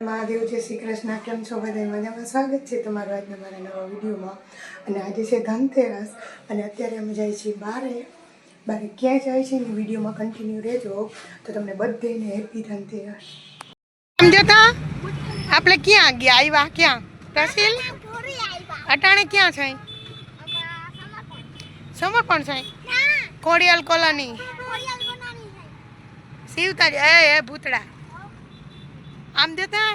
મહાદેવ જય શ્રી કૃષ્ણ. કેમ છો બધા મજામાં? સ્વાગત છે તમારું આજના મારા નવા વિડીયોમાં. અને આજે છે ધનતેરસ. અને અત્યારે અમે જઈએ છીએ બારે. બારે ક્યાં જાય છે એની વિડીયોમાં કન્ટિન્યુ રહેજો. તો તમને બધાને હેપી ધનતેરસ. સમજો તા આપણે ક્યાં ગયા? આવ્યા ક્યાં? તહસીલ? અટાણે ક્યાં છે? સમર્પણ છે? કોડિયાલ કોલોની. શિવતા એ એ ભૂતડા. આમ દેતા?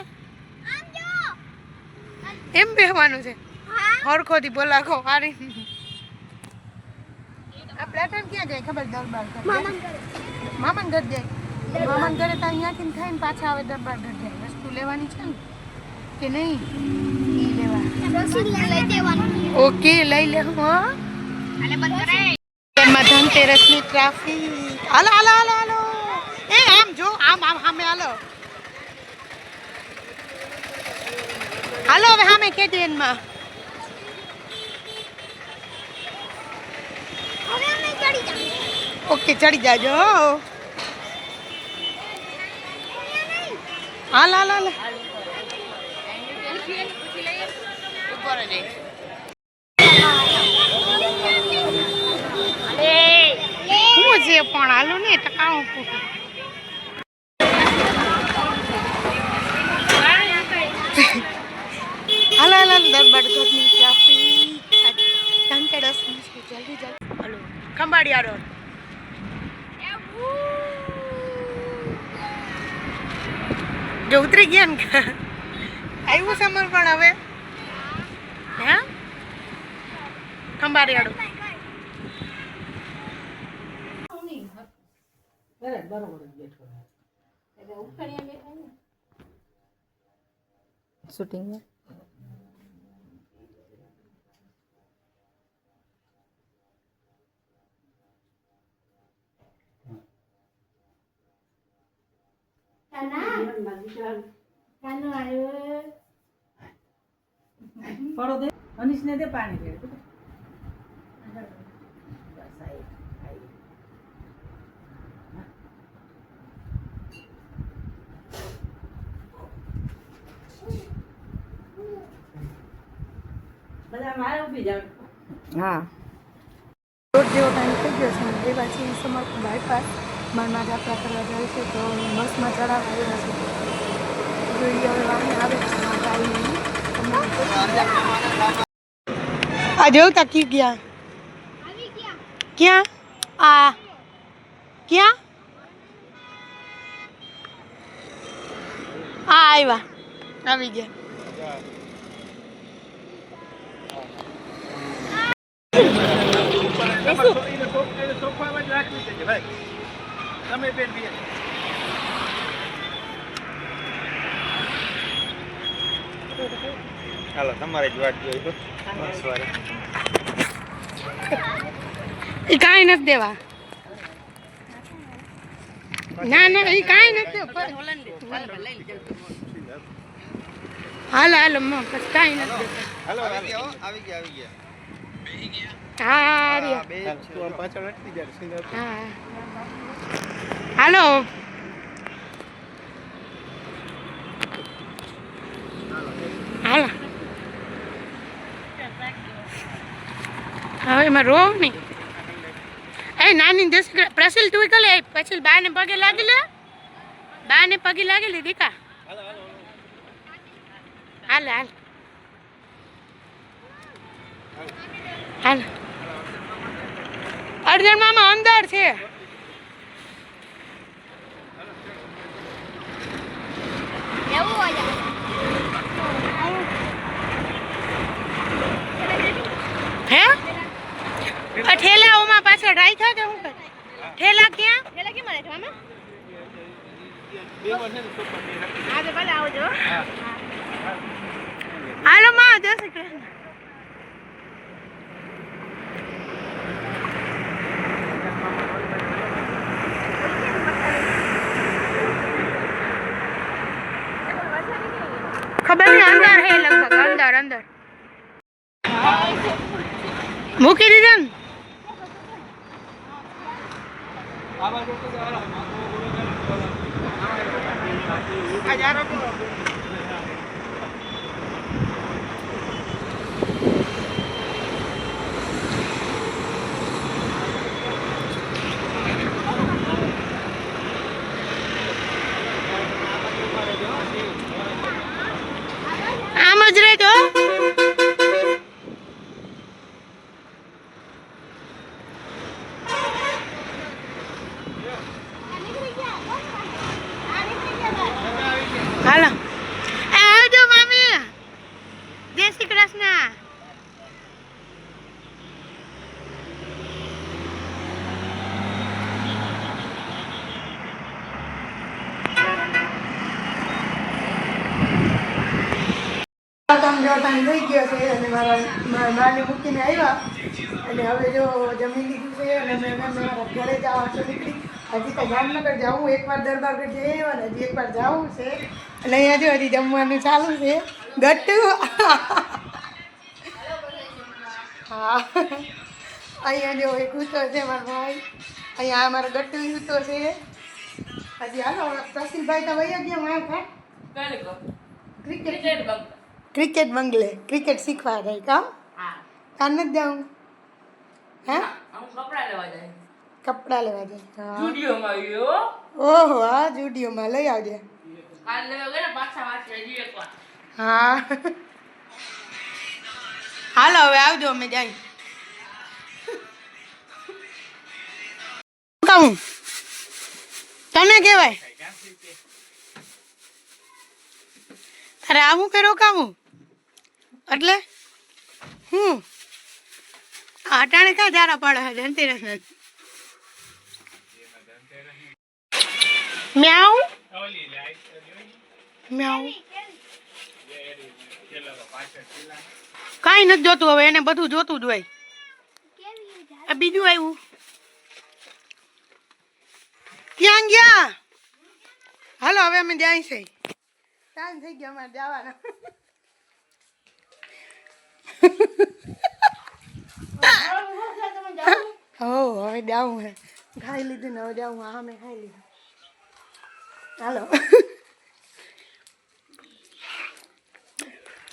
એમ બેહવાનું છે? હરખોથી બોલાખો હારી. આ પ્લેટન ક્યાં જાય? ખબર દરબાર ઘર મામાન ઘર. જાય? મામાન ઘરે તો અહીંયાથી થઈને પાછા આવે દરબાર ઘર જાય. વસ્તુ લેવાની છે ને? કે નહીં? લેવા. ઓકે લઈ લે હું એમાં ધનતેરસની ટ્રાફિક હાલો હાલો હાલો હાલો. એ આમ જો આમ આમ સામે હાલો. હવે સામે કેટીએનમાં ઓકે ચડી જાજો હાલ હાલ હાલ. હું છે પણ હાલો ને ટકાઉ હાલ હાલ હાલ દરબાર ઘરની ટ્રાફિક ધનતેરસની છે જલ્દી જલ્દી હાલો ખંભાળિયા રોડ જો ઉતરી ગયા ને આવ્યું સમર પણ હવે. હે? ખંભાળિયાડો શૂટિંગ ફળો દે અનીશને દે પાણી દે બસ આઈ આઈ બધા મારે ઊભી જાવ હા રોડ જેવો ટાઈમ થઈ ગયો છે અને એ પાછી સમર્થ બાયપાસ બારમાં યાત્રા કરવા જાય છે તો બસમાં ચડાવવા આવ્યા છે. જોઈએ હવે વાહન આવે છે એમાં કાંઈ નહીં. આ જોતા કી ગયા? ક્યાં? આ. ક્યાં? આ આવ્યા આવી ગયા. હાલો તમારે જ વાત જોઈ તો એ કાંઈ નથી દેવા. ના ના એ કાંઈ નથી હાલો હાલો મમ્મી કાંઈ નથી હાલો આવી ગયા આવી ગયા આવી ગયા. હા પાછળ અટકી હા. હાલો. હાલો. હવે એમાં રો નહીં. એ નાની દસ પ્રસિલ તું કલે? પછી બાને પગે લાગી લે. બાને પગે લાગી લે દીકા. હાલ હાલ. હાલ. અર્જન મામા અંદર છે. હે? આ ઠેલાઓમાં પાછળ રાખ્યા કે હું કરે? ઠેલા ક્યાં? ઠેલા કેમ રાખ્યા મામા આજે ભલે આવજો. હાલો માં જય શ્રી કૃષ્ણ ખબર નહીં અંદર હે લગભગ અંદર અંદર. મૂકી દીધા ને? આ જ રહેજો હાલો એ આવજો મામી જય શ્રી કૃષ્ણ જો થઈ ગયો છે અને મારા માને મૂકીને આવ્યા. અને હવે જો જમી લીધું છે અને મેં મારા ઘરે જવા તો નીકળી. હજી તો જામનગર જાઉં એકવાર દરબારગઢ જઈ આવ્યા ને હજી એકવાર જવું છે. અને અહીંયા જો હજી જમવાનું ચાલુ છે. ગટ્ટુ. હા. અહીંયા જો એક ઉતો છે મારો ભાઈ. અહીંયા અમારો ગટ્ટુ ઉતો છે. હજી હાલો પ્રસિલભાઈ તો વૈયા ગયા મારા ક્રિકેટ. ક્રિકેટ ક્રિકેટ બંગલે ક્રિકેટ શીખવા જાય કામ કાન નથી જાઉં હે કપડાં લેવા જાય હા ઓહો હા જુડિયોમાં લઈ આવજે હા હાલો હવે આવજો અમે જાય કહું તને કહેવાય અરે આવું કરો કામું એટલે? હું અટાણે ક્યાં જારા પડે છે? ધનતેરસ મ્યાઉ? મ્યાઉ. કાંઈ નથી જોતું હવે, એને બધું જોતું જ હોય. આ બીજું આવ્યું. ક્યાં ગયા? હાલો, હવે અમે જાય છે. ટાઈમ થઈ ગયો અમારે જવાનો. હો હવે જાઉં હે ખાઈ લીધું ને હવે જાઉં હા મેં ખાઈ લીધું હાલો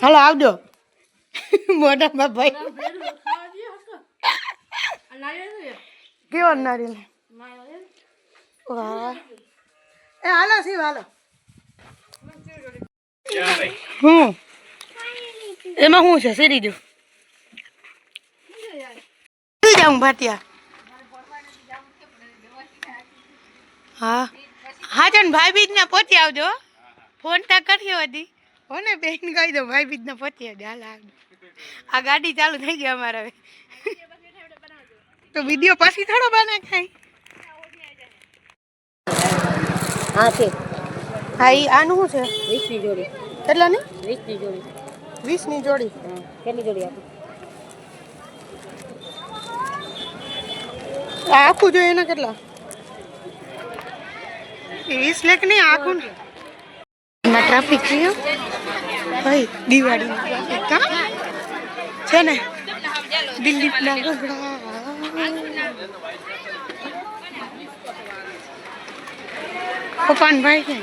હાલો આવજો. મોટામાં ભાઈ. કેવો નારિયેલ વાહ. એ હાલો શિવ હાલો. હું? એમાં શું છે? સીરી જો જાઉં ભાટિયા. હા. હા ચાલ ભાઈ બીજ ને પહોંચી આવજો ફોન તા કર્યો હતી હો ને બેન કહી દો ભાઈ બીજ ને પહોંચી આવજો. હાલ આવજો આ ગાડી ચાલુ થઈ ગઈ અમારે હવે. તો વીડિયો પછી થોડો બને ખાય હા છે. હા આનું શું છે? વીસની જોડી. કેટલાની વીસની જોડી. વીસની જોડી. કેટલી જોડી આપી? આખું જોઈએ એના કેટલા? વીસ લેખ નહીં આખું ને. ટ્રાફિક રહ્યો ભાઈ દિવાળીની ટ્રાફિક કા છે ને? દિલ્હીના ગગડા પપ્પાને ભાઈ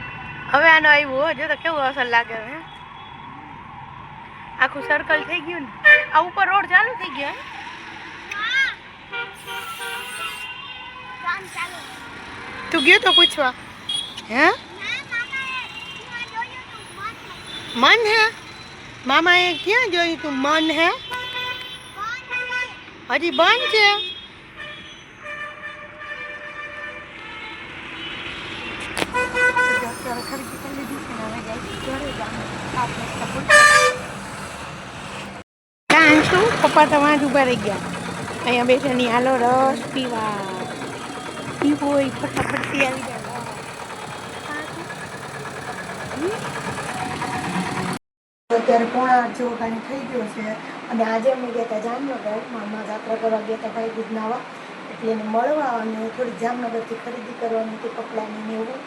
હવે આનો આવ્યો હો, જો તો કેવું અસર લાગે હે આખું સર્કલ થઈ ગયું ને. આ ઉપર રોડ ચાલુ થઈ ગયો હે? તું ગયો તો પૂછવા. હે? મન હે? મામાએ ક્યાં જોયું તું મન હે? હજી બંધ છે. કાં છું પપ્પા તમારા જ ઊભા રહી ગયા. અહીંયા બેઠાની હાલો રસ પીવા. પીવો હોય, ફટાફટ પી આવી જાય. અત્યારે પોણા આઠ જેવો ટાઈમ થઈ ગયો છે અને આજે અમે ગયા હતા જામનગર મામા જાત્રા કરવા ગયા હતા ભાઈ દૂધનાવા એટલે એને મળવા અને થોડી જામનગરથી ખરીદી કરવાની હતી કપડાની ને એવું.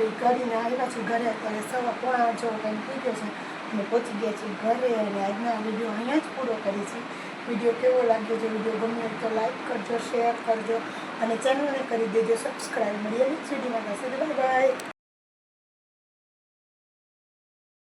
એ કરીને આવ્યા છું ઘરે અત્યારે સવા પોણા આઠ જેવો ટાઈમ થઈ ગયો છે. અને પહોંચી ગયા છીએ ઘરે અને આજના વીડિયો અહીંયા જ પૂરો કરી છે વીડિયો કેવો લાગ્યો છે? વીડિયો ગમે તો લાઈક કરજો શેર કરજો અને ચેનલને કરી દેજો સબસ્ક્રાઈબ મળીએ નેક્સ્ટ વિડીયોમાં બાય બાય